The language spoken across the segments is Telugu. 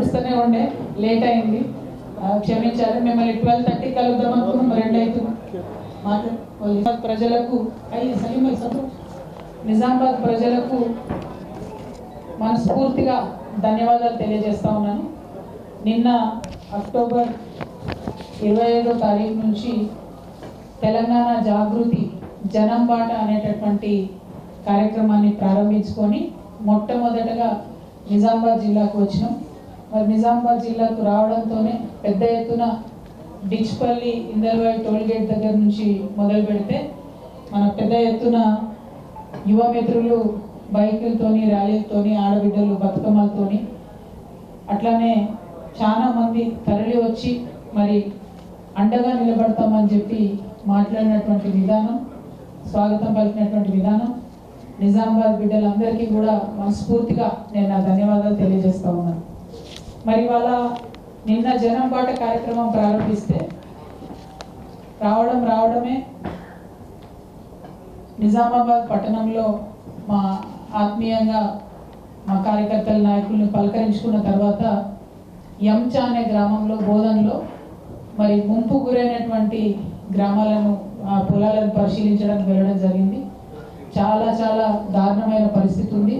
వస్తూనే ఉండే లేట్ అయింది. క్షమించారు క్షమించాలి మిమ్మల్ని ట్వెల్వ్ థర్టీ కలుద్దాం అనుకున్నాం రెండు అవుతుంది. మాట్లాడు ప్రజలకు అయ్యి సలీం నిజామాబాద్ ప్రజలకు మనస్ఫూర్తిగా ధన్యవాదాలు తెలియజేస్తా ఉన్నాను. నిన్న అక్టోబర్ ఇరవై ఐదో తారీఖు నుంచి తెలంగాణ జాగృతి జనం బాట అనేటటువంటి కార్యక్రమాన్ని ప్రారంభించుకొని మొట్టమొదటగా నిజామాబాద్ జిల్లాకు వచ్చినాం. మరి నిజామాబాద్ జిల్లాకు రావడంతోనే పెద్ద ఎత్తున డిచ్పల్లి ఇందల్వాయి టోల్గేట్ దగ్గర నుంచి మొదలు పెడితే మన పెద్ద ఎత్తున యువమిత్రులు బైకులతోని ర్యాలీలతోని ఆడబిడ్డలు బతుకమ్మలతోని అట్లానే చాలామంది తరలి వచ్చి మరి అండగా నిలబడతామని చెప్పి మాట్లాడినటువంటి విధానం స్వాగతం పలికినటువంటి విధానం నిజామాబాద్ బిడ్డలందరికీ కూడా మనస్ఫూర్తిగా నేను నా ధన్యవాదాలు తెలియజేస్తా ఉన్నాను మరి వాళ్ళ నిన్న జనం పాట కార్యక్రమం ప్రారంభిస్తే రావడం రావడమే నిజామాబాద్ పట్టణంలో మా ఆత్మీయంగా మా కార్యకర్తల నాయకుల్ని పలకరించుకున్న తర్వాత ఎంచా అనే గ్రామంలో బోధనలో మరి ముంపు గురైనటువంటి గ్రామాలను ఆ పొలాలను పరిశీలించడానికి వెళ్ళడం జరిగింది. చాలా చాలా దారుణమైన పరిస్థితి ఉంది.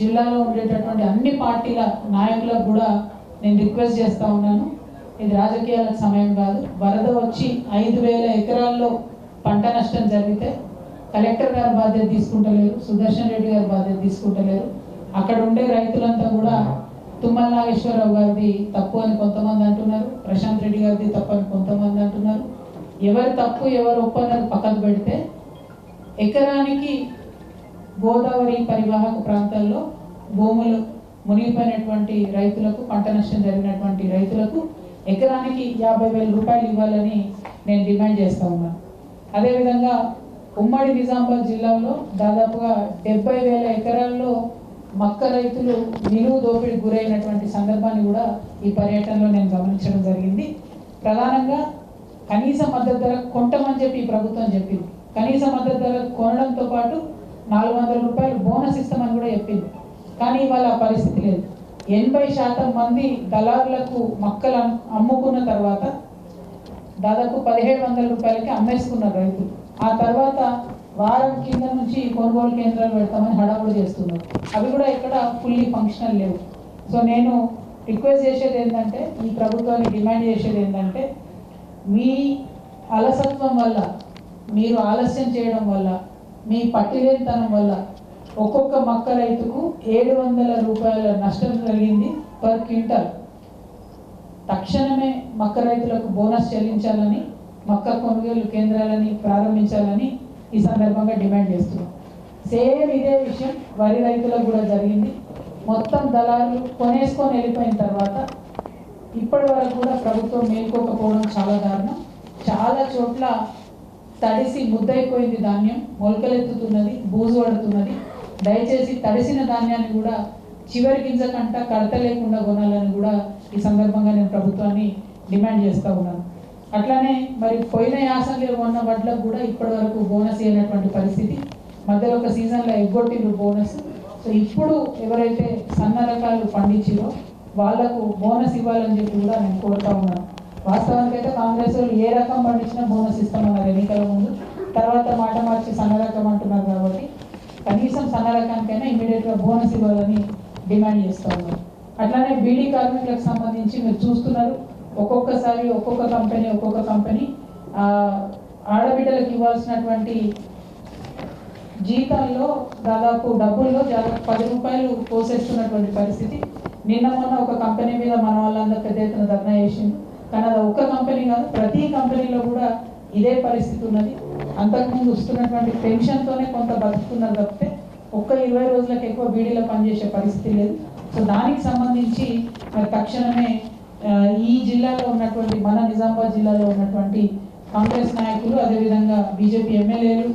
జిల్లాలో ఉండేటటువంటి అన్ని పార్టీల నాయకులకు కూడా నేను రిక్వెస్ట్ చేస్తూ ఉన్నాను. ఇది రాజకీయాలకు సమయం కాదు. వరద వచ్చి ఐదు వేల ఎకరాల్లో పంట నష్టం జరిగితే కలెక్టర్ గారు బాధ్యత తీసుకుంటలేరు సుదర్శన్ రెడ్డి గారు బాధ్యత తీసుకుంటలేరు. అక్కడ ఉండే రైతులంతా కూడా తుమ్మల నాగేశ్వరరావు గారిది తప్పు అని కొంతమంది అంటున్నారు ప్రశాంత్ రెడ్డి గారిది తప్పు అని కొంతమంది అంటున్నారు. ఎవరు తప్పు ఎవరు ఒప్పందని పక్కకు పెడితే ఎకరానికి గోదావరి పరివాహక ప్రాంతాల్లో భూములు మునిగిపోయినటువంటి రైతులకు పంట నష్టం జరిగినటువంటి రైతులకు ఎకరానికి యాభై వేల రూపాయలు ఇవ్వాలని నేను డిమాండ్ చేస్తా ఉన్నాను అదేవిధంగా ఉమ్మడి నిజామాబాద్ జిల్లాలో దాదాపుగా డెబ్బై వేల ఎకరాల్లో మక్క రైతులు నిలువు దోపిడి గురైనటువంటి సందర్భాన్ని కూడా ఈ పర్యటనలో నేను గమనించడం జరిగింది. ప్రధానంగా కనీస మద్దతు ధర కొంటమని చెప్పి ఈ ప్రభుత్వం చెప్పింది. కనీస మద్దతు ధర కొనడంతో పాటు నాలుగు వందల రూపాయలు బోనస్ ఇస్తామని కూడా చెప్పింది. కానీ ఇవాళ పరిస్థితి లేదు. ఎనభై శాతం మంది దళారులకు మక్కలు అమ్ముకున్న తర్వాత దాదాపు పదిహేడు వందల రూపాయలకి అమ్మేసుకున్నారు రైతులు. ఆ తర్వాత వారం కింద నుంచి కొనుగోలు కేంద్రాలు పెడతామని హడావుడు చేస్తున్నారు. అవి కూడా ఇక్కడ ఫుల్లీ ఫంక్షనల్ లేవు. సో నేను రిక్వెస్ట్ చేసేది ఏంటంటే ఈ ప్రభుత్వాన్ని డిమాండ్ చేసేది ఏంటంటే మీ అలసత్వం వల్ల మీరు ఆలస్యం చేయడం వల్ల మీ పట్టిలేనితనం వల్ల ఒక్కొక్క మక్క రైతుకు ఏడు వందల రూపాయల నష్టం కలిగింది పర్ క్వింటల్. తక్షణమే మక్క రైతులకు బోనస్ చెల్లించాలని మక్క కొనుగోలు కేంద్రాలని ప్రారంభించాలని ఈ సందర్భంగా డిమాండ్ చేస్తున్నాం. సేమ్ ఇదే విషయం వరి రైతులకు కూడా జరిగింది. మొత్తం దళారులు కొనేసుకొని వెళ్ళిపోయిన తర్వాత ఇప్పటి వరకు కూడా ప్రభుత్వం మేల్కోకపోవడం చాలా దారుణం. చాలా చోట్ల తడిసి ముద్దైపోయింది ధాన్యం మొలకలెత్తుతున్నది బూజు పడుతున్నది దయచేసి తడిసిన ధాన్యాన్ని కూడా చివరి గింజ కంట కడత లేకుండా కొనాలని కూడా ఈ సందర్భంగా నేను ప్రభుత్వాన్ని డిమాండ్ చేస్తూ ఉన్నాను. అట్లానే మరి పోయిన యాసంగిలో కొన్న వడ్లకు కూడా ఇప్పటి వరకు బోనస్ అయినటువంటి పరిస్థితి. మధ్యలో ఒక సీజన్లో ఎగ్గొట్టిండ్రు బోనస్. సో ఇప్పుడు ఎవరైతే సన్న రకాలు పండించిరో వాళ్ళకు బోనస్ ఇవ్వాలని చెప్పి కూడా నేను కోరుతా ఉన్నాను. వాస్తవానికి అయితే కాంగ్రెస్ ఏ రకం పండించినా బోనస్ ఇస్తామన్నారు ఎన్నికల ముందు. తర్వాత మాట మార్చి సన్న రకం అంటున్నారు కాబట్టి కనీసం సన్న రకానికైనా ఇమీడియట్గా బోనస్ ఇవ్వాలని డిమాండ్ చేస్తూ ఉన్నారు. అట్లానే బీడీ కార్మికులకు సంబంధించి మీరు చూస్తున్నారు ఒక్కొక్కసారి ఒక్కొక్క కంపెనీ ఒక్కొక్క కంపెనీ ఆడబిడ్డలకు ఇవ్వాల్సినటువంటి జీతాల్లో దాదాపు డబ్బుల్లో దాదాపు పది రూపాయలు పోసేస్తున్నటువంటి పరిస్థితి. నిన్న మొన్న ఒక కంపెనీ మీద మన వాళ్ళందరూ పెద్ద ఎత్తున ధర్నా చేసింది కానీ అది ఒక్క కంపెనీ కాదు ప్రతి కంపెనీలో కూడా ఇదే పరిస్థితి ఉన్నది. అంతకుముందు వస్తున్నటువంటి పెన్షన్తోనే కొంత బతుకుతున్నారు తప్పితే ఒక్క ఇరవై రోజులకు ఎక్కువ బీడీలో పనిచేసే పరిస్థితి లేదు. సో దానికి సంబంధించి మరి తక్షణమే ఈ జిల్లాలో ఉన్నటువంటి మన నిజామాబాద్ జిల్లాలో ఉన్నటువంటి కాంగ్రెస్ నాయకులు అదేవిధంగా బీజేపీ ఎమ్మెల్యేలు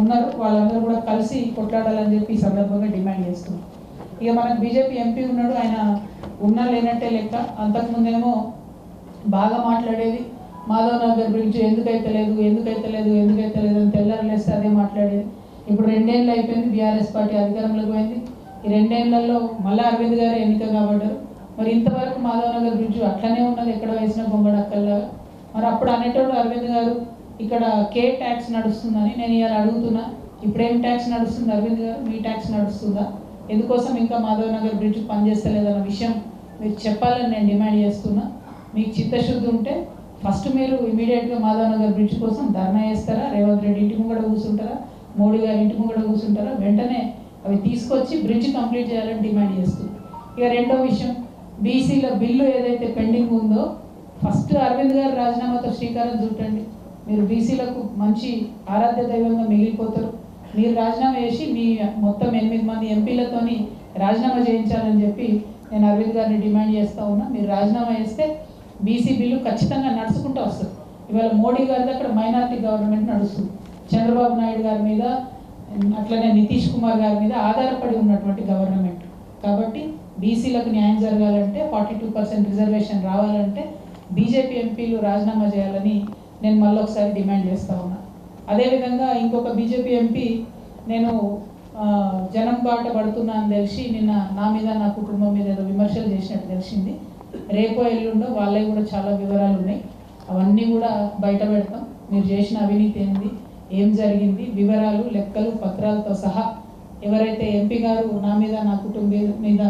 ఉన్నారు. వాళ్ళందరూ కూడా కలిసి కొట్లాడాలని చెప్పి ఈ సందర్భంగా డిమాండ్ చేస్తున్నారు ఇక మనకు బీజేపీ ఎంపీ ఉన్నాడు ఆయన ఉన్నా లేనట్టే లెక్క. అంతకుముందేమో బాగా మాట్లాడేది. మాధవ్ గారి గురించి ఎందుకైతే లేదు ఎందుకైతే లేదు ఎందుకైతే లేదు అని తెల్లారు లేస్తే అదే మాట్లాడేది. ఇప్పుడు రెండేళ్ళు అయిపోయింది బీఆర్ఎస్ పార్టీ అధికారంలోకి పోయింది. ఈ రెండేళ్ళలో మళ్ళీ అరవింద్ గారు ఎన్నిక కాబడ్డారు మరి మరి ఇంతవరకు మాధవనగర్ బ్రిడ్జ్ అట్లనే ఉన్నది ఎక్కడ వేసిన గొంగడక్కల్లాగా మరి అప్పుడు అనేటోడు అరవింద్ గారు ఇక్కడ కే ట్యాక్స్ నడుస్తుందని నేను ఇవాళ అడుగుతున్నా. ఇప్పుడేం ట్యాక్స్ నడుస్తుంది అరవింద్ గారు? మీ ట్యాక్స్ నడుస్తుందా? ఎందుకోసం ఇంకా మాధవనగర్ బ్రిడ్జ్ పనిచేస్తలేదన్న విషయం మీరు చెప్పాలని నేను డిమాండ్ చేస్తున్నా. మీకు చిత్తశుద్ధి ఉంటే ఫస్ట్ మీరు ఇమీడియట్గా మాధవనగర్ బ్రిడ్జ్ కోసం ధర్నా చేస్తారా? రేవంత్ రెడ్డి ఇంటి ముంగడ కూర్చుంటారా? మోడీ గారి ఇంటి ముంగడ కూర్చుంటారా? వెంటనే అవి తీసుకొచ్చి బ్రిడ్జ్ కంప్లీట్ చేయాలని డిమాండ్ చేస్తుంది ఇక రెండో విషయం బీసీల బిల్లు ఏదైతే పెండింగ్ ఉందో ఫస్ట్ అరవింద్ గారు రాజీనామాతో శ్రీకారం చుట్టండి. మీరు బీసీలకు మంచి ఆరాధ్య దైవంగా మిగిలిపోతారు. మీరు రాజీనామా చేసి మీ మొత్తం ఎనిమిది మంది ఎంపీలతోని రాజీనామా చేయించాలని చెప్పి నేను అరవింద్ గారిని డిమాండ్ చేస్తూ ఉన్నా. మీరు రాజీనామా చేస్తే బీసీ బిల్లు ఖచ్చితంగా నడుచుకుంటూ వస్తుంది. ఇవాళ మోడీ గారి అక్కడ మైనార్టీ గవర్నమెంట్ నడుస్తుంది. చంద్రబాబు నాయుడు గారి మీద అట్లనే నితీష్ కుమార్ గారి మీద ఆధారపడి ఉన్నటువంటి గవర్నమెంట్. కాబట్టి బీసీలకు న్యాయం జరగాలంటే ఫార్టీ టూ పర్సెంట్ రిజర్వేషన్ రావాలంటే బీజేపీ ఎంపీలు రాజీనామా చేయాలని నేను మళ్ళొకసారి డిమాండ్ చేస్తా ఉన్నా. అదేవిధంగా ఇంకొక బీజేపీ ఎంపీ నేను జనం బాట పడుతున్నా అని తెలిసి నిన్న నా మీద నా కుటుంబం మీద ఏదో విమర్శలు చేసినట్టు తెలిసింది. రేపో ఎల్లుండో వాళ్ళవి కూడా చాలా వివరాలు ఉన్నాయి అవన్నీ కూడా బయట పెడతాం. మీరు చేసిన అవినీతి ఏంది? ఏం జరిగింది? వివరాలు లెక్కలు పత్రాలతో సహా ఎవరైతే ఎంపీ గారు నా మీద నా కుటుంబం మీద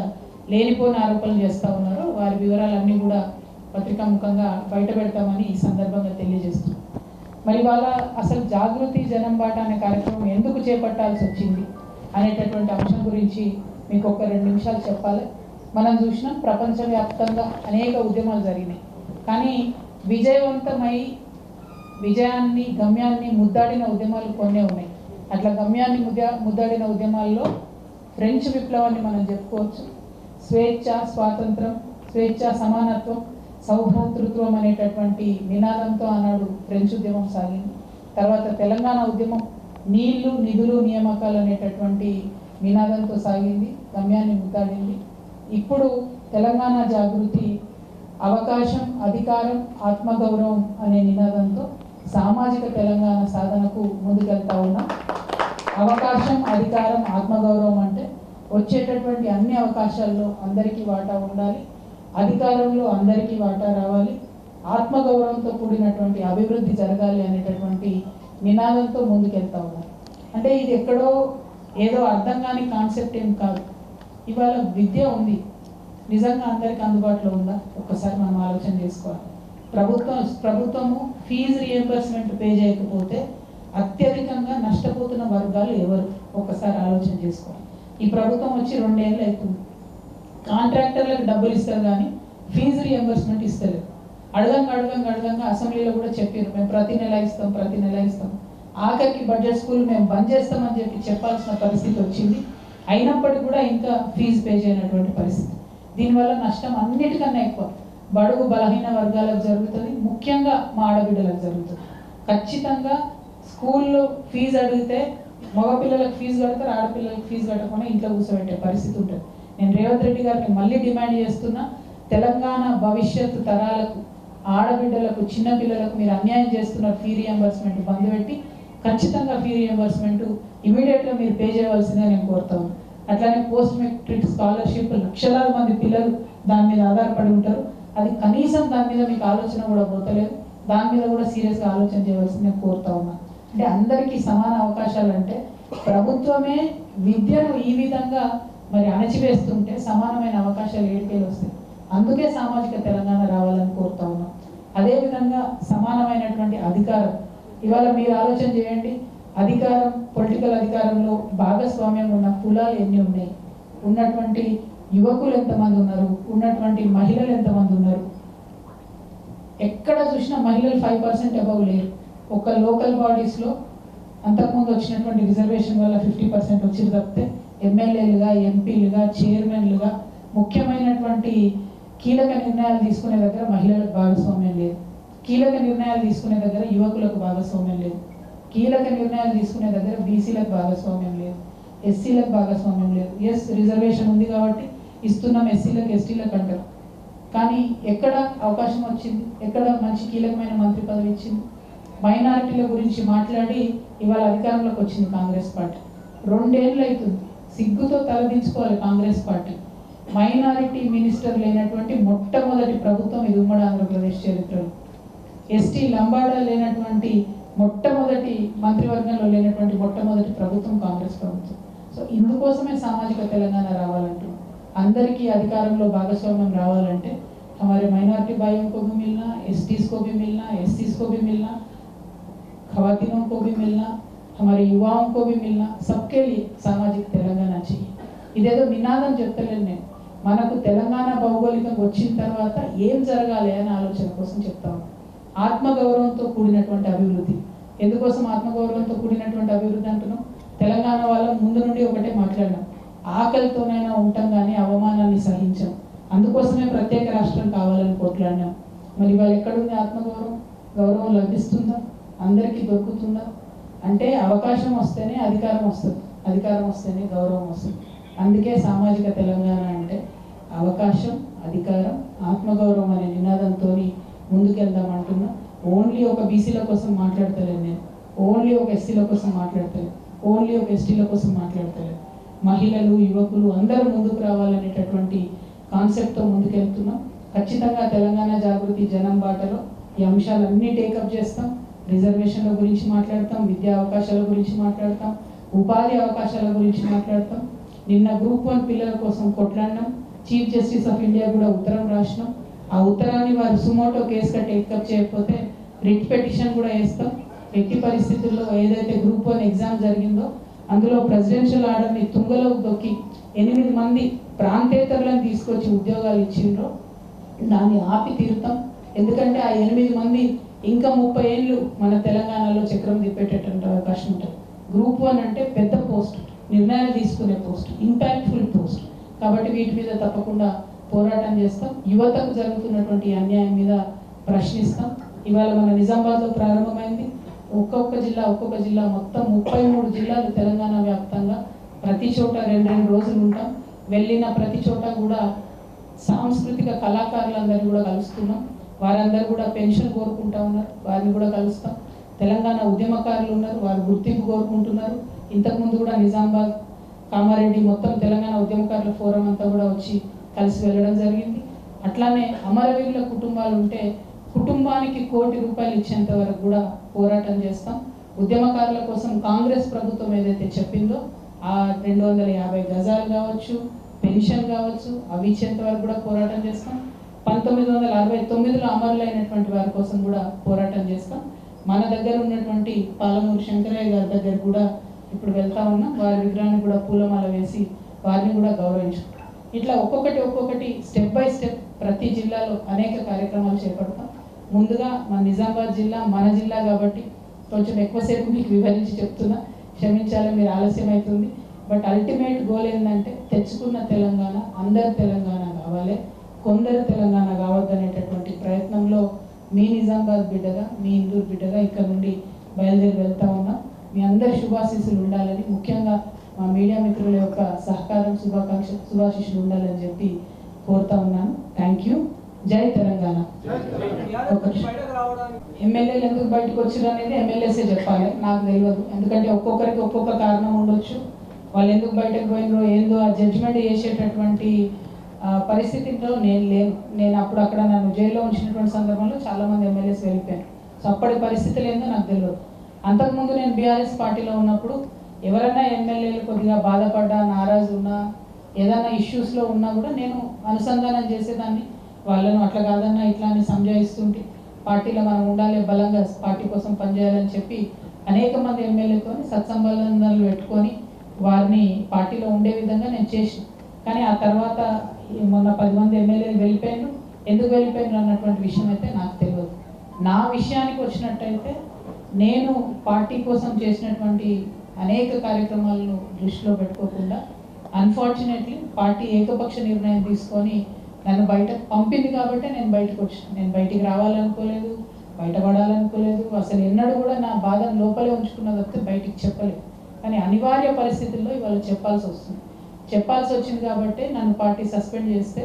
లేనిపోని ఆరోపణలు చేస్తూ ఉన్నారో వారి వివరాలన్నీ కూడా పత్రికాముఖంగా బయట పెడతామని ఈ సందర్భంగా తెలియజేస్తున్నాం. మరి వాళ్ళ అసలు జాగృతి జనం బాట అనే కార్యక్రమం ఎందుకు చేపట్టాల్సి వచ్చింది అనేటటువంటి అంశం గురించి మీకు ఒక రెండు నిమిషాలు చెప్పాలి. మనం చూసినాం ప్రపంచవ్యాప్తంగా అనేక ఉద్యమాలు జరిగినాయి. కానీ విజయవంతమై విజయాన్ని గమ్యాన్ని ముద్దాడిన ఉద్యమాలు కొన్నే ఉన్నాయి. అట్లా గమ్యాన్ని ముద్ద ముద్దాడిన ఉద్యమాల్లో ఫ్రెంచ్ విప్లవాన్ని మనం చెప్పుకోవచ్చు. స్వేచ్ఛ స్వాతంత్రం స్వేచ్ఛ సమానత్వం సౌభ్రాతృత్వం అనేటటువంటి నినాదంతో ఆనాడు ఫ్రెంచ్ ఉద్యమం సాగింది. తర్వాత తెలంగాణ ఉద్యమం నీళ్ళు నిధులు నియామకాలు అనేటటువంటి నినాదంతో సాగింది గమ్యాన్ని ముద్దాడింది. ఇప్పుడు తెలంగాణ జాగృతి అవకాశం అధికారం ఆత్మగౌరవం అనే నినాదంతో సామాజిక తెలంగాణ సాధనకు ముందుకెళ్తా ఉన్నాం. అవకాశం అధికారం ఆత్మగౌరవం అంటే వచ్చేటటువంటి అన్ని అవకాశాల్లో అందరికీ వాటా ఉండాలి. అధికారంలో అందరికీ వాటా రావాలి. ఆత్మగౌరవంతో కూడినటువంటి అభివృద్ధి జరగాలి అనేటటువంటి నినాదంతో ముందుకెళ్తా ఉన్నారు అంటే ఇది ఎక్కడో ఏదో అర్థం కాని కాన్సెప్ట్ ఏం కాదు. ఇవాళ విద్య ఉంది. నిజంగా అందరికి అందుబాటులో ఉందా? ఒక్కసారి మనం ఆలోచన చేసుకోవాలి. ప్రభుత్వం ప్రభుత్వము ఫీజు రియంబర్స్మెంట్ పే చేయకపోతే అత్యధికంగా నష్టపోతున్న వర్గాలు ఎవరు? ఒక్కసారి ఆలోచన చేసుకోవాలి. ఈ ప్రభుత్వం వచ్చి రెండేళ్ళు అవుతుంది. కాంట్రాక్టర్లకు డబ్బులు ఇస్తారు కానీ ఫీజు రియంబర్స్మెంట్ ఇస్తలేదు. అడగంగా అడగంగా అడగంగా అసెంబ్లీలో కూడా చెప్పారు. మేము ప్రతి నెల ఇస్తాం ప్రతి నెల ఇస్తాం. ఆఖరికి బడ్జెట్ స్కూల్ మేము బంద్ చేస్తామని చెప్పి చెప్పాల్సిన పరిస్థితి వచ్చింది. అయినప్పటికీ కూడా ఇంకా ఫీజు పే చేయనటువంటి పరిస్థితి. దీనివల్ల నష్టం అన్నిటికన్నా ఎక్కువ. బడుగు బలహీన వర్గాలకు జరుగుతుంది. ముఖ్యంగా మా ఆడబిడ్డలకు జరుగుతుంది. ఖచ్చితంగా స్కూల్లో ఫీజు అడిగితే మగపిల్లలకు ఫీజు కడతారు ఆడపిల్లలకు ఫీజు కట్టకుండా ఇంట్లో కూర్చోబెట్టే పరిస్థితి ఉంటుంది. నేను రేవంత్ రెడ్డి గారిని మళ్ళీ డిమాండ్ చేస్తున్నా తెలంగాణ భవిష్యత్తు తరాలకు ఆడబిడ్డలకు చిన్న పిల్లలకు మీరు అన్యాయం చేస్తున్న ఫీ రియంబర్స్మెంట్ బంద్ పెట్టి ఖచ్చితంగా ఫీ రియంబర్స్మెంట్ ఇమీడియట్గా మీరు పే చేయవలసిందే నేను కోరుతాను. అట్లానే పోస్ట్ మెట్రిక్ స్కాలర్షిప్ లక్షలాది మంది పిల్లలు దాని మీద ఆధారపడి ఉంటారు. అది కనీసం దాని మీద మీకు ఆలోచన కూడా పోతలేదు. దాని మీద కూడా సీరియస్గా ఆలోచన చేయవలసింది నేను కోరుతా ఉన్నాను అంటే అందరికీ సమాన అవకాశాలు అంటే ప్రభుత్వమే విద్యను ఈ విధంగా మరి అణచివేస్తుంటే సమానమైన అవకాశాలు ఏడికేలు వస్తాయి. అందుకే సామాజిక తెలంగాణ రావాలని కోరుతా ఉన్నాం. అదేవిధంగా సమానమైనటువంటి అధికారం ఇవాళ మీరు ఆలోచన చేయండి. అధికారం పొలిటికల్ అధికారంలో భాగస్వామ్యం ఉన్న కులాలు ఎన్ని ఉన్నాయి? ఉన్నటువంటి యువకులు ఎంతమంది ఉన్నారు? ఉన్నటువంటి మహిళలు ఎంతమంది ఉన్నారు? ఎక్కడ చూసినా మహిళలు ఫైవ్ పర్సెంట్ అబౌవ్ లేరు. ఒక లోకల్ బాడీస్లో అంతకుముందు వచ్చినటువంటి రిజర్వేషన్ వల్ల ఫిఫ్టీ పర్సెంట్ వచ్చి తప్పితే ఎమ్మెల్యేలుగా ఎంపీలుగా చైర్మన్లుగా ముఖ్యమైనటువంటి కీలక నిర్ణయాలు తీసుకునే దగ్గర మహిళలకు భాగస్వామ్యం లేదు. కీలక నిర్ణయాలు తీసుకునే దగ్గర యువకులకు భాగస్వామ్యం లేదు. కీలక నిర్ణయాలు తీసుకునే దగ్గర బీసీలకు భాగస్వామ్యం లేదు. ఎస్సీలకు భాగస్వామ్యం లేదు. ఎస్ రిజర్వేషన్ ఉంది కాబట్టి ఇస్తున్నాం ఎస్సీలకు ఎస్టీలకు అంటారు. కానీ ఎక్కడ అవకాశం వచ్చింది? ఎక్కడ మంచి కీలకమైన మంత్రి పదవి ఇచ్చింది? మైనారిటీల గురించి మాట్లాడి ఇవాళ అధికారంలోకి వచ్చింది కాంగ్రెస్ పార్టీ. రెండేళ్ళు అవుతుంది. సిగ్గుతో తలదించుకోవాలి కాంగ్రెస్ పార్టీ. మైనారిటీ మినిస్టర్ లేనటువంటి మొట్టమొదటి ప్రభుత్వం ఇది ఉమ్మడి ఆంధ్రప్రదేశ్ చరిత్రలో. ఎస్టీ లంబాడా లేనటువంటి మొట్టమొదటి మంత్రివర్గంలో లేనటువంటి మొట్టమొదటి ప్రభుత్వం కాంగ్రెస్ ప్రభుత్వం సో ఇందుకోసమే సామాజిక తెలంగాణ రావాలంటున్నాం అందరికీ అధికారంలో భాగస్వామ్యం రావాలంటే हमारे माइनॉरिटी भाइयों को भी मिलना एस को भी मिलना एस को भी मिलना खवातीनों को भी मिलना हमारे युवाओं को भी मिलना सबके लिए సామాజిక తెలంగాణ चाहिए ఇదేదో నినాదం చెప్తలేను నేను మనకు తెలంగాణ భౌగోళికం వచ్చిన తర్వాత ఏం జరగాలి అనే ఆలోచన కోసం చెప్తాను ఆత్మగౌరవంతో కూడినటువంటి అభివృద్ధి. ఎందుకోసం ఆత్మగౌరవంతో కూడినటువంటి అభివృద్ధి అంటున్నాం తెలంగాణ వాళ్ళ ముందు నుండి ఒకటే మాట్లాడినాం. ఆకలితోనైనా ఉంటాం కానీ అవమానాన్ని సహించాం. అందుకోసమే ప్రత్యేక రాష్ట్రం కావాలని కొట్లాడినాం. మరి వాళ్ళు ఎక్కడుంది ఆత్మగౌరవం? గౌరవం లభిస్తుందా? అందరికీ దొరుకుతుందా? అంటే అవకాశం వస్తేనే అధికారం వస్తుంది. అధికారం వస్తేనే గౌరవం వస్తుంది. అందుకే సామాజిక తెలంగాణ అంటే అవకాశం అధికారం ఆత్మగౌరవం అనే నినాదంతో ముందుకెళ్దాం అంటున్నా. ఓన్లీ ఒక బీసీల కోసం మాట్లాడతలేను నేను. ఓన్లీ ఒక ఎస్సీల కోసం మాట్లాడతలేను. ఓన్లీ ఒక ఎస్టీల కోసం మాట్లాడతలేను. మహిళలు యువకులు అందరూ ముందుకు రావాలనేటటువంటి కాన్సెప్ట్తో ముందుకెళ్తున్నాం. ఖచ్చితంగా తెలంగాణ జాగృతి జనం బాటలో ఈ అంశాలన్నీ టేకప్ చేస్తాం. రిజర్వేషన్ల గురించి మాట్లాడతాం. విద్యా అవకాశాల గురించి మాట్లాడతాం. ఉపాధి అవకాశాల గురించి మాట్లాడతాం. నిన్న గ్రూప్ వన్ పిల్లల కోసం కొట్లాడినాం. చీఫ్ జస్టిస్ ఆఫ్ ఇండియా కూడా ఉత్తరం రాసినాం. ఆ ఉత్తరాన్ని వారు సుమోటో కట్టి టేకప్ చేయకపోతే రిట్ పిటిషన్ కూడా వేస్తాం. ఎట్టి పరిస్థితుల్లో ఏదైతే గ్రూప్ వన్ ఎగ్జామ్ జరిగిందో అందులో ప్రెసిడెన్షియల్ ఆర్డర్ని తుంగలో దొక్కి ఎనిమిది మంది ప్రాంతేతరులను తీసుకొచ్చి ఉద్యోగాలు ఇచ్చిండ్రో దాన్ని ఆపి తీరుతాం. ఎందుకంటే ఆ ఎనిమిది మంది ఇంకా ముప్పై ఏళ్ళు మన తెలంగాణలో చక్రం తిప్పేటటువంటి అవకాశం ఉంటుంది. గ్రూప్ వన్ అంటే పెద్ద పోస్ట్ నిర్ణయాలు తీసుకునే పోస్ట్ ఇంపాక్ట్ఫుల్ పోస్ట్ కాబట్టి వీటి మీద తప్పకుండా పోరాటం చేస్తాం. యువతకు జరుగుతున్నటువంటి అన్యాయం మీద ప్రశ్నిస్తాం. ఇవాళ మన నిజామాబాద్లో ప్రారంభమైంది. ఒక్కొక్క జిల్లా ఒక్కొక్క జిల్లా మొత్తం ముప్పై మూడు జిల్లాలు తెలంగాణ వ్యాప్తంగా ప్రతి చోట రెండు రెండు రోజులు ఉంటాం. వెళ్ళిన ప్రతి చోట కూడా సాంస్కృతిక కళాకారులందరినీ కూడా కలుస్తున్నాం. వారందరూ కూడా పెన్షన్ కోరుకుంటా ఉన్నారు. వారిని కూడా కలుస్తాం. తెలంగాణ ఉద్యమకారులు ఉన్నారు. వారు గుర్తింపు కోరుకుంటున్నారు. ఇంతకుముందు కూడా నిజామాబాద్ కామారెడ్డి మొత్తం తెలంగాణ ఉద్యమకారుల ఫోరం అంతా కూడా వచ్చి కలిసి వెళ్ళడం జరిగింది. అట్లానే అమరవీరుల కుటుంబాలు ఉంటే కుటుంబానికి కోటి రూపాయలు ఇచ్చేంత వరకు కూడా పోరాటం చేస్తాం. ఉద్యమకారుల కోసం కాంగ్రెస్ ప్రభుత్వం ఏదైతే చెప్పిందో ఆ రెండు వందల యాభై గజాలు కావచ్చు పెన్షన్ కావచ్చు అవి ఇచ్చేంత వరకు కూడా పోరాటం చేస్తాం. పంతొమ్మిది వందల అరవై తొమ్మిదిలో అమరులైనటువంటి వారి కోసం కూడా పోరాటం చేస్తాం. మన దగ్గర ఉన్నటువంటి పాలమూరు శంకరయ్య గారి దగ్గర కూడా ఇప్పుడు వెళ్తా ఉన్నాం. వారి విగ్రహాన్ని కూడా పూలమాల వేసి వారిని కూడా గౌరవించుకుంటాం. ఇట్లా ఒక్కొక్కటి ఒక్కొక్కటి స్టెప్ బై స్టెప్ ప్రతి జిల్లాలో అనేక కార్యక్రమాలు చేపడతాం. ముందుగా మన నిజామాబాద్ జిల్లా మన జిల్లా కాబట్టి కొంచెం ఎక్కువసేపు మీకు వివరించి చెప్తున్నా. క్షమించాలి మీరు ఆలస్యం అవుతుంది బట్ అల్టిమేట్ గోల్ ఏంటంటే తెచ్చుకున్న తెలంగాణ అందరి తెలంగాణ కావాలి. కొందరు తెలంగాణ కావద్దనేటటువంటి ప్రయత్నంలో మీ నిజామాబాద్ బిడ్డగా మీ ఇందూరు బిడ్డగా ఇక్కడ నుండి బయలుదేరి వెళ్తా ఉన్నాం. మీ అందరి శుభాశీస్సులు ఉండాలని ముఖ్యంగా మా మీడియా మిత్రుల యొక్క సహకారం శుభాకాంక్ష శుభాశీస్సులు ఉండాలని చెప్పి కోరుతా ఉన్నాను. థ్యాంక్ యూ జై తెలంగాణ. ఎమ్మెల్యేలు ఎందుకు బయటకు వచ్చారు అనేది ఎమ్మెల్యేసే చెప్పాలి. నాకు తెలియదు ఎందుకంటే ఒక్కొక్కరికి ఒక్కొక్క కారణం ఉండొచ్చు. వాళ్ళు ఎందుకు బయటకు పోయినరో ఏందో ఆ జడ్జిమెంట్ చేసేటటువంటి పరిస్థితిలో నేను లేను. నేను అప్పుడు అక్కడ నన్ను జైల్లో ఉంచినటువంటి సందర్భంలో చాలా మంది ఎమ్మెల్యేస్ వెళ్ళిపోయాను సో అప్పటి పరిస్థితులు ఏందో నాకు తెలియదు అంతకుముందు నేను బీఆర్ఎస్ పార్టీలో ఉన్నప్పుడు ఎవరైనా ఎమ్మెల్యేలు కొద్దిగా బాధపడ్డా నారాజు ఉన్నా ఏదైనా ఇష్యూస్లో ఉన్నా కూడా నేను అనుసంధానం చేసేదాన్ని. వాళ్ళను అట్లా కాదన్నా ఇట్లా అని సంజాయిస్తుంటే పార్టీలో మనం ఉండాలి బలంగా పార్టీ కోసం పనిచేయాలని చెప్పి అనేక మంది ఎమ్మెల్యేతో సత్సంబంధాలు పెట్టుకొని వారిని పార్టీలో ఉండే విధంగా నేను చేసిన కానీ ఆ తర్వాత మొన్న పది మంది ఎమ్మెల్యేలు వెళ్ళిపోయాను ఎందుకు వెళ్ళిపోయాను అన్నటువంటి విషయం అయితే నాకు తెలియదు. నా విషయానికి వచ్చినట్టయితే నేను పార్టీ కోసం చేసినటువంటి అనేక కార్యక్రమాలను దృష్టిలో పెట్టుకోకుండా అన్ఫార్చునేట్లీ పార్టీ ఏకపక్ష నిర్ణయం తీసుకొని నన్ను బయట పంపింది కాబట్టి నేను బయటకు వచ్చాను నేను బయటికి రావాలనుకోలేదు బయటపడాలనుకోలేదు. అసలు ఎన్నడూ కూడా నా బాధను లోపలే ఉంచుకున్న తప్పితే బయటికి చెప్పలేదు. కానీ అనివార్య పరిస్థితుల్లో ఇవాళ చెప్పాల్సి వస్తుంది. చెప్పాల్సి వచ్చింది కాబట్టి నన్ను పార్టీ సస్పెండ్ చేస్తే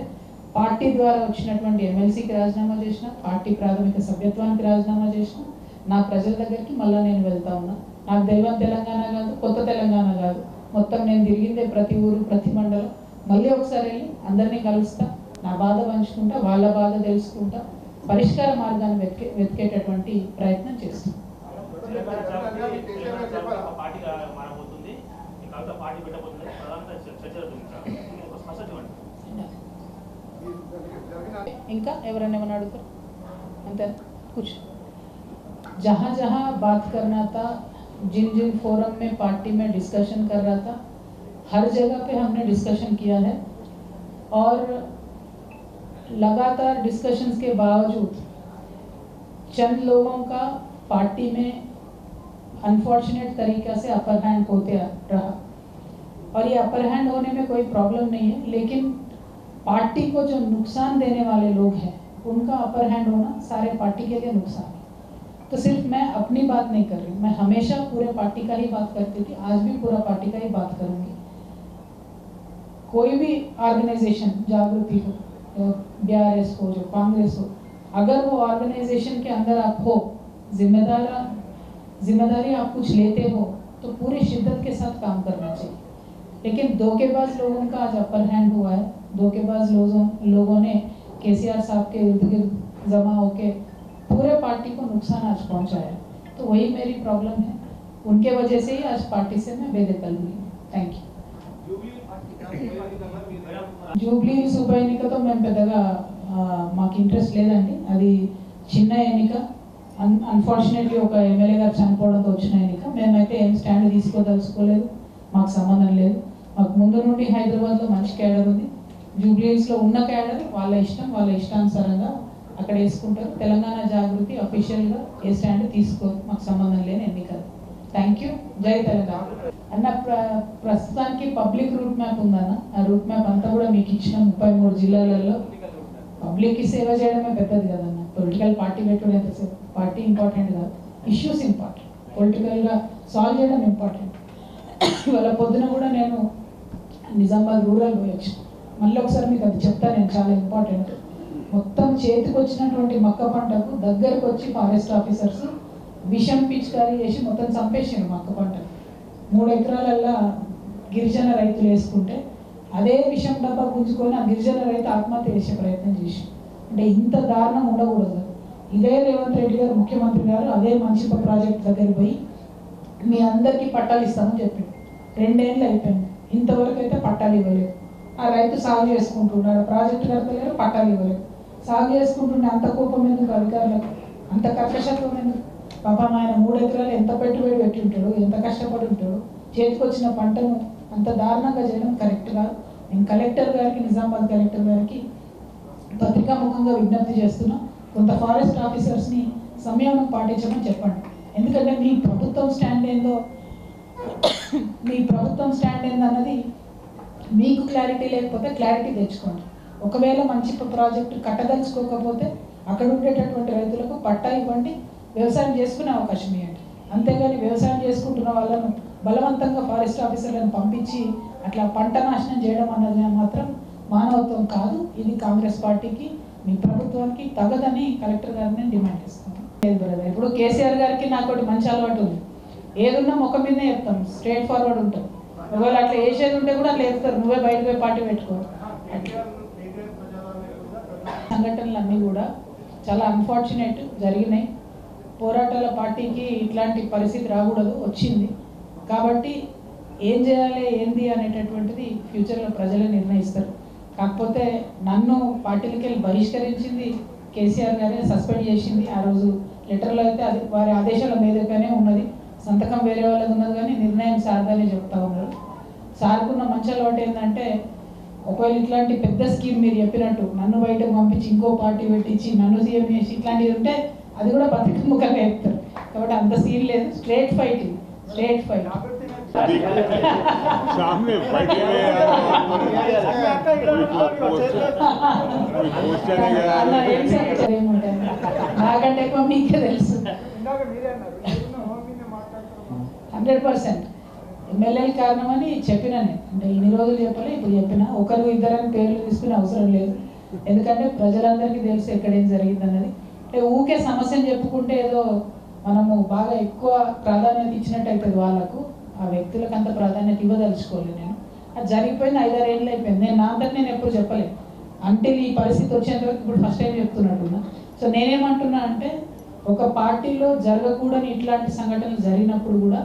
పార్టీ ద్వారా వచ్చినటువంటి ఎమ్మెల్సీకి రాజీనామా చేసిన పార్టీ ప్రాథమిక సభ్యత్వానికి రాజీనామా చేసిన నా ప్రజల దగ్గరికి మళ్ళీ నేను వెళ్తా ఉన్నా. నాకు దైవం తెలంగాణ కాదు కొత్త తెలంగాణ కాదు. మొత్తం నేను తిరిగిందే ప్రతి ఊరు ప్రతి మండలం. మళ్ళీ ఒకసారి వెళ్ళి అందరినీ కలుస్తా. నా బాధ పంచుకుంటా వాళ్ళ బాధ తెలుసుకుంటా. పరిష్కార మార్గాన్ని వెతికే వెతికేటటువంటి ప్రయత్నం చేస్తాం. ఇంకా ఎవరైనా ఏమైనా అడుగుతారు? అంతే కూర్చో. జహా జహా బాత్ కర్నాత जिन जिन फोरम में पार्टी में डिस्कशन कर रहा था, हर जगह पे हमने डिस्कशन किया है। और लगातार डिस्कशंस के बावजूद, चंद लोगों का पार्टी में अनफॉर्चुनेट तरीक़ा से अपर हैंड होते रहा। और ये अपर हैंड होने में कोई प्रॉब्लम नहीं है, लेकिन पार्टी को जो नुकसान देने वाले लोग हैं, उनका अपर हैंड होना सारे पार्टी के लिए नुकसान है। तो सिर्फ़ मैं अपनी बात नहीं कर रही मैं हमेशा पूरे पार्टी का ही बात करती थी आज भी पूरा पार्टी का ही बात करूँगी। कोई भी ऑर्गेनाइजेशन, जागृति हो बी आर एस हो, जो कांग्रेस हो, अगर वो ऑर्गेनाइजेशन के अंदर आप हो, जिम्मेदार, ज़िम्मेदारी आप कुछ लेते हो तो पूरी शिद्दत के साथ काम करना चाहिए। लेकिन धोखेबाज लोगों का आज अपर हैंड हुआ है। दो धोखेबाज लोगों लोगों ने केसीआर साहब के इर्द गिर्द जमा होके पूरे पार्टी को नुकसान आज पहुंचाया तो वही मेरी प्रॉब्लम है उनके वजह से ही आज पार्टी से मैं बेदखल हुई थैंक यू జూబ్లీ ఉప ఎన్నికతో మేము పెద్దగా ఆ, మాకు ఇంట్రెస్ట్ లేదండి అది చిన్న ఎన్నిక అన్ అన్ఫార్చునేట్లీ ఒక ఎమ్మెల్యే గారు చనిపోవడంతో వచ్చిన ఎన్నిక మేమైతే ఏం స్టాండ్ తీసుకోదలుచుకోలేదు మాకు సంబంధం లేదు మాకు ముందు నుండి హైదరాబాద్లో మంచి క్యాడర్ ఉంది జూబ్లీస్లో ఉన్న క్యాడర్ వాళ్ళ ఇష్టం వాళ్ళ ఇష్టానుసారంగా అక్కడ వేసుకుంటారు. తెలంగాణ జాగృతి అఫీషియల్గా ఏ స్టాండ్ తీసుకో మాకు సంబంధం లేని ఎన్నికలు. థ్యాంక్ యూ జై తెలంగాణ. అన్న ప్ర- ప్రస్తుతానికి పబ్లిక్ రూట్ మ్యాప్ ఉందన్న ఆ రూట్ మ్యాప్ అంతా కూడా మీకు ఇచ్చిన. ముప్పై మూడు జిల్లాలలో పబ్లిక్కి సేవ చేయడమే పెద్దది కదన్న. పొలిటికల్ పార్టీ పెట్టడం ఎంత పార్టీ ఇంపార్టెంట్ కాదు. ఇష్యూస్ ఇంపార్టెంట్ పొలిటికల్గా సాల్వ్ చేయడం ఇంపార్టెంట్ ఇవాళ పొద్దున కూడా నేను నిజామాబాద్ రూరల్ పోయొచ్చు మళ్ళీ ఒకసారి మీకు అది చెప్తాను నేను చాలా ఇంపార్టెంట్ మొత్తం చేతికి వచ్చినటువంటి మక్క పంటకు దగ్గరకు వచ్చి ఫారెస్ట్ ఆఫీసర్స్ విషం పిచికారీ చేసి మొత్తం చంపేసారు మక్క పంట. మూడు ఎకరాలల్లా గిరిజన రైతులు వేసుకుంటే అదే విషం డబ్బా గుంజుకొని ఆ గిరిజన రైతు ఆత్మహత్య చేసే ప్రయత్నం చేసి అంటే ఇంత దారుణం ఉండకూడదు. ఇదే రేవంత్ రెడ్డి గారు ముఖ్యమంత్రి గారు అదే మంచిప ప్రాజెక్ట్ దగ్గర పోయి మీ అందరికీ పట్టాలు ఇస్తామని చెప్పింది రెండేళ్ళు అయిపోయింది. ఇంతవరకు అయితే పట్టాలు ఇవ్వలేదు. ఆ రైతు సాగు చేసుకుంటున్నాడు ప్రాజెక్టు కడతలేరు పట్టాలు ఇవ్వలేదు. సాగు చేసుకుంటుండే అంత కోపం ఎందుకు అధికారులకు? అంత కర్కశత్వం ఎందుకు? పాపం ఆయన మూడు ఎకరాలు ఎంత పెట్టుబడి పెట్టి ఉంటాడు ఎంత కష్టపడి ఉంటాడు చేతికి వచ్చిన పంటను అంత దారుణంగా చేయడం కరెక్ట్ కాదు. నేను కలెక్టర్ గారికి నిజామాబాద్ కలెక్టర్ గారికి పత్రికా ముఖంగా విజ్ఞప్తి చేస్తున్నా కొంత ఫారెస్ట్ ఆఫీసర్స్ని సంయమనం పాటించమని చెప్పండి. ఎందుకంటే మీ ప్రభుత్వం స్టాండ్ ఏందో మీ ప్రభుత్వం స్టాండ్ ఏందన్నది మీకు క్లారిటీ లేకపోతే క్లారిటీ తెచ్చుకోండి. ఒకవేళ మంచి ప్రాజెక్టు కట్టదలుచుకోకపోతే అక్కడ ఉండేటటువంటి రైతులకు పట్టా ఇవ్వండి వ్యవసాయం చేసుకునే అవకాశం ఇవ్వండి. అంతేగాని వ్యవసాయం చేసుకుంటున్న వాళ్ళను బలవంతంగా ఫారెస్ట్ ఆఫీసర్లను పంపించి అట్లా పంట నాశనం చేయడం అన్నది మాత్రం మానవత్వం కాదు. ఇది కాంగ్రెస్ పార్టీకి మీ ప్రభుత్వానికి తగదని కలెక్టర్ గారిని డిమాండ్ చేస్తున్నాను లేదు బ్రదర్ ఇప్పుడు కేసీఆర్ గారికి నాకు ఒకటి మంచి అలవాటు ఉంది. ఏదున్నా ముఖం మీదనే చెప్తాం స్ట్రేట్ ఫార్వర్డ్ ఉంటాం ఒకవేళ అట్లా వేసేది ఉంటే కూడా అట్లా వేస్తారు నువ్వే బయట పోయి పార్టీ పెట్టుకోవాలి సంఘటనలు అన్నీ కూడా చాలా అన్ఫార్చునేట్ జరిగినాయి. పోరాటాల పార్టీకి ఇట్లాంటి పరిస్థితి రాకూడదు వచ్చింది. కాబట్టి ఏం చేయాలి ఏంది అనేటటువంటిది ఫ్యూచర్లో ప్రజలే నిర్ణయిస్తారు. కాకపోతే నన్ను పార్టీలకి వెళ్ళి బహిష్కరించింది కేసీఆర్ గారే సస్పెండ్ చేసింది. ఆ రోజు లెటర్లో అయితే అది వారి ఆదేశాల మీదగానే ఉన్నది. సంతకం వేరే వాళ్ళది ఉన్నది కానీ నిర్ణయం సారదానే చెప్తా ఉన్నారు. సార్కున్న మంచి అలవాటు ఏంటంటే ఒకవేళ ఇట్లాంటి పెద్ద స్కీమ్ మీరు చెప్పినట్టు నన్ను బయటకు పంపించి ఇంకో పార్టీ పెట్టించి నన్ను సీఎం చేసి ఇట్లాంటివి ఉంటే అది కూడా పత్రికముఖంగా చెప్తారు. కాబట్టి అంత సీన్ లేదు. Straight fight. Straight fight. నాకంటే ఎక్కువ మీకే తెలుసు. Hundred percent. ఎమ్మెల్యేల కారణమని చెప్పిన నేను అంటే ఇన్ని రోజులు చెప్పలే ఇప్పుడు చెప్పిన. ఒకరు ఇద్దరని పేర్లు తీసుకునే అవసరం లేదు. ఎందుకంటే ప్రజలందరికీ తెలుసు ఎక్కడ ఏం జరిగింది అన్నది అంటే ఊకే సమస్యను చెప్పుకుంటే ఏదో మనము బాగా ఎక్కువ ప్రాధాన్యత ఇచ్చినట్టు అవుతుంది వాళ్ళకు. ఆ వ్యక్తులకు అంత ప్రాధాన్యత ఇవ్వదలుచుకోలేదు నేను. అది జరిగిపోయిన ఐదారు ఏళ్ళు అయిపోయింది. నేను నా అంతటి నేను ఎప్పుడు చెప్పలేదు అంటే ఈ పరిస్థితి వచ్చేంత వరకు ఇప్పుడు ఫస్ట్ టైం చెప్తున్నట్టున్నా. సో నేనేమంటున్నా అంటే ఒక పార్టీలో జరగకూడని ఇట్లాంటి సంఘటనలు జరిగినప్పుడు కూడా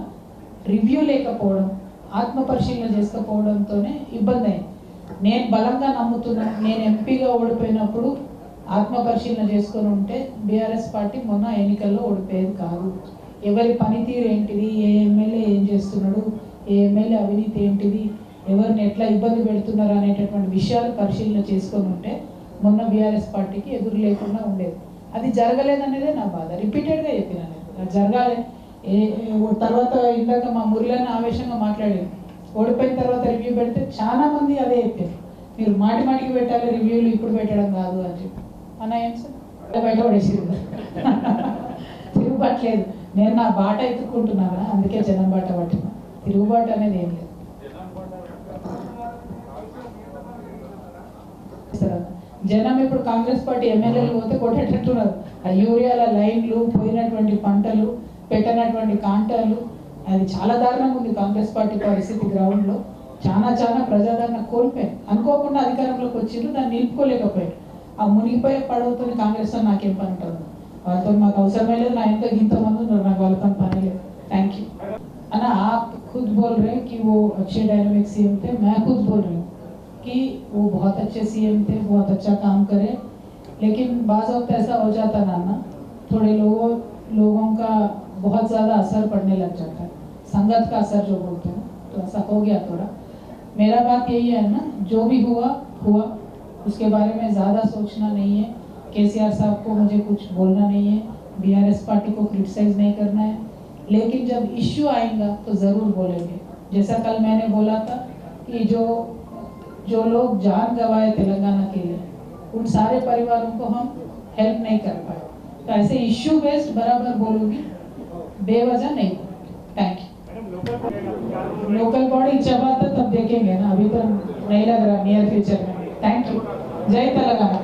రివ్యూ లేకపోవడం ఆత్మ పరిశీలన చేసుకోకపోవడంతోనే ఇబ్బంది అయింది నేను బలంగా నమ్ముతున్నాను నేను ఎంపీగా ఓడిపోయినప్పుడు ఆత్మ పరిశీలన చేసుకొని ఉంటే బీఆర్ఎస్ పార్టీ మొన్న ఎన్నికల్లో ఓడిపోయేది కాదు. ఎవరి పనితీరు ఏంటిది? ఏ ఎమ్మెల్యే ఏం చేస్తున్నాడు? ఏ ఎమ్మెల్యే అవినీతి ఏంటిది? ఎవరిని ఎట్లా ఇబ్బంది పెడుతున్నారు అనేటటువంటి విషయాలు పరిశీలన చేసుకొని ఉంటే మొన్న బీఆర్ఎస్ పార్టీకి ఎదురు లేకుండా ఉండేది. అది జరగలేదనేదే నా బాధ. రిపీటెడ్గా చెప్పిన అది జరగాలి. తర్వాత ఇందాక మా మురళిని ఆవేశంగా మాట్లాడారు. ఓడిపోయిన తర్వాత రివ్యూ పెడితే చాలా మంది అదే చెప్పారు. మీరు మాటి మాటికి పెట్టాలి రివ్యూలు ఇప్పుడు పెట్టడం కాదు అని చెప్పి. అన్న ఏం సార్? బయట పడేసిరు నేను నా బాట ఎత్తుకుంటున్నానా అందుకే జనం బాట పట్టిన. తిరుగుబాటు అనేది ఏం లేదు. జనం ఇప్పుడు కాంగ్రెస్ పార్టీ ఎమ్మెల్యేలు పోతే కొట్టేటట్టున్నారు. ఆ యూరియాల లైన్లు పోయినటువంటి పంటలు పెట్టినటువంటి కాంటాలు అది చాలా దారుణంగా ఉంది కాంగ్రెస్ పార్టీ పరిస్థితి గ్రౌండ్లో చాలా చాలా ప్రజాదరణ కోల్పోయారు అనుకోకుండా అధికారంలోకి వచ్చిండ్రు దాన్ని నిలుపుకోలేకపోయారు ఆ మునిగిపోయే పడవతో కాంగ్రెస్ తో నాకేం పని ఉంటుంది వాళ్ళతో మాకు అవసరమే లేదు నా ఎంత ఇంతమంది ఉన్నారు నాకు వాళ్ళతో పని లేదు థ్యాంక్ యూ అన్న आप खुद बोल रहे हैं कि वो अच्छे डायनामिक सीएम थे मैं खुद बोल रही हूँ कि वो बहुत अच्छे सीएम थे बहुत अच्छा काम करे लेकिन बाज़ वक्त ऐसा हो जाता ना ना थोड़े लोगों लोगों का बहुत ज़्यादा असर पड़ने लग जाता है। संगत का असर जो बोलते हैं तो ऐसा हो गया थोड़ा। मेरा बात यही है ना, जो भी हुआ हुआ। उसके बारे में ज़्यादा सोचना नहीं है। केसीआर साहब को मुझे कुछ बोलना नहीं है। बीआरएस पार्टी को क्रिटिसाइज नहीं करना है। लेकिन जब इश्यू आएगा तो ज़रूर बोलेंगे। जैसा कल मैंने बोला था कि जो जो लोग जान गंवाए तेलंगाना के लिए, उन सारे परिवारों को हम हेल्प नहीं कर पाए। तो ऐसे इश्यू बेस्ड बराबर बोलूँगी बेवजह नहीं। थैंक यू लोकल बॉडी जब आता तब देखेंगे ना अभी तो नहीं लग रहा नियर फ्यूचर में। थैंक यू जय तेलंगाना